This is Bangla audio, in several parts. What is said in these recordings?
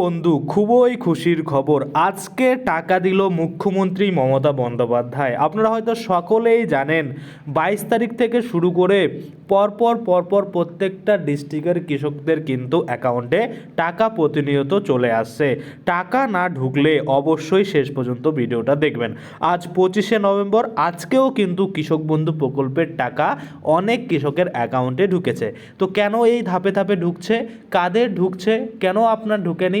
বন্ধু, খুবই খুশির খবর। আজকে টাকা দিল মুখ্যমন্ত্রী মমতা বন্দ্যোপাধ্যায়। আপনারা হয়তো সকলেই জানেন, বাইশ তারিখ থেকে শুরু করে পরপর পরপর প্রত্যেকটা ডিস্ট্রিক্টের কৃষকদের কিন্তু অ্যাকাউন্টে টাকা প্রতিনিয়ত চলে আসছে। টাকা না ঢুকলে অবশ্যই শেষ পর্যন্ত ভিডিওটা দেখবেন। আজ পঁচিশে নভেম্বর, আজকেও কিন্তু কৃষক বন্ধু প্রকল্পের টাকা অনেক কৃষকের অ্যাকাউন্টে ঢুকেছে। তো কেন এই ধাপে ধাপে ঢুকছে? কাদের ঢুকছে? কেন আপনার ঢুকেনি?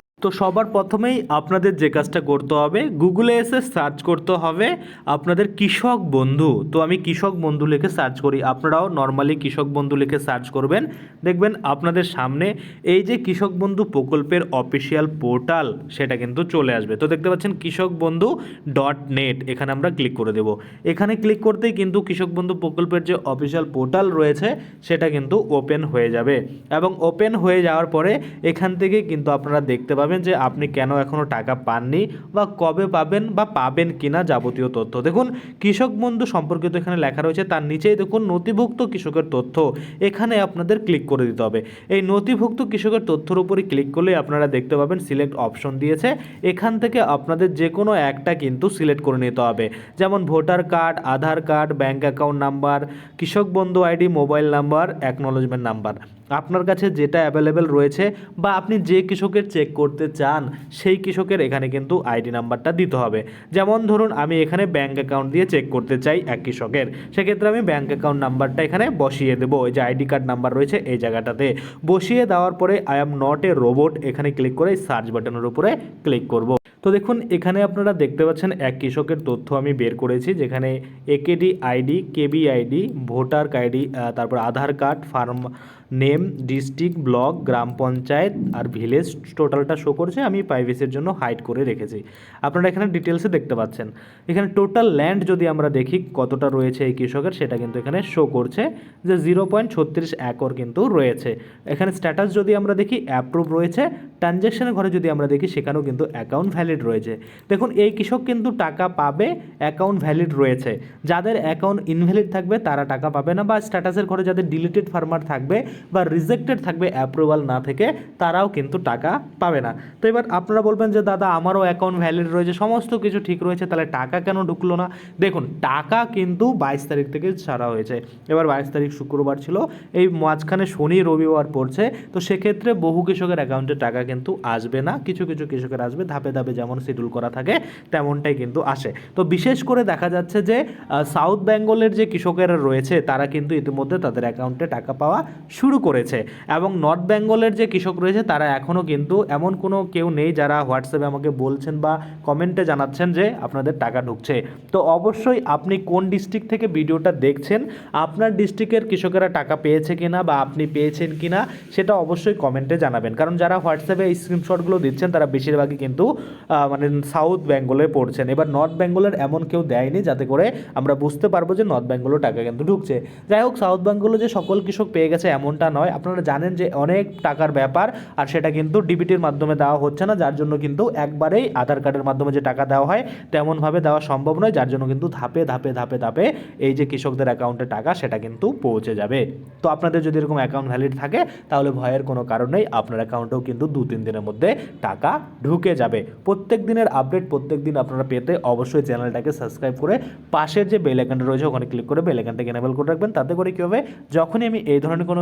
তো সবার প্রথমেই আপনাদের যে কাজটা করতে হবে, গুগলে এসে সার্চ করতে হবে আপনাদের কৃষক বন্ধু। তো আমি কৃষক বন্ধু লিখে সার্চ করি, আপনারাও নর্মালি কৃষক বন্ধু লিখে সার্চ করবেন। দেখবেন আপনাদের সামনে এই যে কৃষক বন্ধু প্রকল্পের অফিসিয়াল পোর্টাল, সেটা কিন্তু চলে আসবে। তো দেখতে পাচ্ছেন কৃষক বন্ধু ডট নেট, এখানে আমরা ক্লিক করে দেব। এখানে ক্লিক করতেই কিন্তু কৃষক বন্ধু প্রকল্পের যে অফিসিয়াল পোর্টাল রয়েছে, সেটা কিন্তু ওপেন হয়ে যাবে। এবং ওপেন হয়ে যাওয়ার পরে এখান থেকে কিন্তু আপনারা দেখতে পাবেন যে আপনি কেন এখনও টাকা পাননি বা কবে পাবেন বা পাবেন কিনা যাবতীয় তথ্য। দেখুন, কৃষক বন্ধু সম্পর্কিত এখানে লেখা রয়েছে, তার নিচেই দেখুন নথিভুক্ত কৃষকের তথ্য। এখানে আপনাদের ক্লিক করে দিতে হবে। এই নথিভুক্ত কৃষকের তথ্যের উপরে ক্লিক করলে আপনারা দেখতে পাবেন সিলেক্ট অপশন দিয়েছে। এখান থেকে আপনাদের যে কোনো একটা কিন্তু সিলেক্ট করে নিতে হবে। যেমন voter card, Aadhaar card bank account number, Krishak Bandhu ID, mobile number acknowledgement number. আপনার কাছে যেটা অ্যাভেলেবেল রয়েছে বা আপনি যে কৃষকের চেক করতে চান, সেই কৃষকের এখানে কিন্তু আইডি নাম্বারটা দিতে হবে। যেমন ধরুন, আমি এখানে ব্যাঙ্ক অ্যাকাউন্ট দিয়ে চেক করতে চাই এক কৃষকের। সেক্ষেত্রে আমি ব্যাঙ্ক অ্যাকাউন্ট নাম্বারটা এখানে বসিয়ে দেবো। ওই যে আইডি কার্ড নাম্বার রয়েছে এই জায়গাটাতে। বসিয়ে দেওয়ার পরে I am not a robot এখানে ক্লিক করে সার্চ বাটনের উপরে ক্লিক করব। তো দেখুন, এখানে আপনারা দেখতে পাচ্ছেন এক কৃষকের তথ্য আমি বের করেছি, যেখানে AKD ID KB ID voter ID তারপর Aadhaar card farm name, district, block, গ্রাম পঞ্চায়েত আর ভিলেজ টোটালটা শো করছে। আমি প্রাইভেসির জন্য হাইড করে রেখেছি। আপনারা এখানে ডিটেলসে দেখতে পাচ্ছেন। এখানে টোটাল ল্যান্ড যদি আমরা দেখি, কতটা রয়েছে এই কৃষকের, সেটা কিন্তু এখানে শো করছে যে জিরো পয়েন্ট ছত্রিশ একর কিন্তু রয়েছে। এখানে স্ট্যাটাস যদি আমরা দেখি অ্যাপ্রুভ রয়েছে। ট্রানজ্যাকশনের ঘরে যদি আমরা দেখি, সেখানেও কিন্তু অ্যাকাউন্ট ভ্যালিড রয়েছে। দেখুন, এই কৃষক কিন্তু টাকা পাবে অ্যাকাউন্ট ভ্যালিড রয়েছে। যাদের অ্যাকাউন্ট ইনভ্যালিড থাকবে, তারা টাকা পাবে না বা স্ট্যাটাসের ঘরে যাদের ডিলিটেড ফার্মার থাকবে বা রিজেক্টেড থাকবে অ্যাপ্রুভাল না থেকে, তারাও কিন্তু টাকা পাবে না। তো এবার আপনারা বলবেন যে, দাদা, আমারও অ্যাকাউন্ট ভ্যালিড রয়েছে, সমস্ত কিছু ঠিক রয়েছে, তাহলে টাকা কেন ঢুকলো না? দেখুন, টাকা কিন্তু বাইশ তারিখ থেকে ছাড়া হয়েছে। এবার বাইশ তারিখ শুক্রবার ছিল, এই মাঝখানে শনি, রবিবার পড়ছে, তো সেক্ষেত্রে বহু কৃষকের অ্যাকাউন্টে টাকা কিন্তু আসবে না, কিছু কিছু কৃষকের আসবে, ধাপে ধাপে যেমন শিডিউল করা থাকে, তেমনটাই কিন্তু আসে। তো বিশেষ করে দেখা যাচ্ছে যে সাউথ বেঙ্গলের যে কৃষকেরা রয়েছে, তারা কিন্তু ইতিমধ্যে তাদের অ্যাকাউন্টে টাকা পাওয়া শুরু করেছে এবং নর্থ বেঙ্গলের যে কৃষক রয়েছে তারা এখনও কিন্তু এমন কোনো কেউ নেই যারা হোয়াটসঅ্যাপে আমাকে বলছেন বা কমেন্টে জানাচ্ছেন যে আপনাদের টাকা ঢুকছে। তো অবশ্যই আপনি কোন ডিস্ট্রিক্ট থেকে ভিডিওটা দেখছেন, আপনার ডিস্ট্রিক্টের কৃষকেরা টাকা পেয়েছে কিনা বা আপনি পেয়েছেন কিনা সেটা অবশ্যই কমেন্টে জানাবেন। কারণ যারা হোয়াটসঅ্যাপে এই স্ক্রিনশটগুলো দিচ্ছেন তারা বেশিরভাগই কিন্তু মানে সাউথ বেঙ্গলে পড়ছেন। এবার নর্থ বেঙ্গলের এমন কেউ দেয়নি যাতে করে আমরা বুঝতে পারব যে নর্থ বেঙ্গলও টাকা কিন্তু ঢুকছে। যাই হোক সাউথ বেঙ্গলে যে সকল কৃষক পেয়ে গেছে এমনটা নয়, আপনারা জানেন যে অনেক টাকার ব্যাপার আর সেটা কিন্তু ডিবিটির মাধ্যমে দেওয়া হচ্ছে না, যার জন্য কিন্তু একবারেই আধার কার্ডের মাধ্যমে যে টাকা দেওয়া হয় তেমনভাবে দেওয়া সম্ভব নয়, যার জন্য কিন্তু ধাপে ধাপে ধাপে ধাপে এই যে কৃষকদের অ্যাকাউন্টে টাকা সেটা কিন্তু পৌঁছে যাবে। তো আপনাদের যদি এরকম অ্যাকাউন্ট ভ্যালিড থাকে, তাহলে ভয়ের কোনো কারণ নেই, আপনার অ্যাকাউন্টেও কিন্তু দু তিন দিনের মধ্যে টাকা ঢুকে যাবে। প্রত্যেক দিনের আপডেট, প্রত্যেক দিন আপনারা পেতে অবশ্যই চ্যানেলটাকে সাবস্ক্রাইব করে পাশের যে বেল রয়েছে, ওখানে ক্লিক করে বেল এনেবল করে রাখবেন। তাতে করে কী হবে, যখনই আমি এই ধরনের কোনো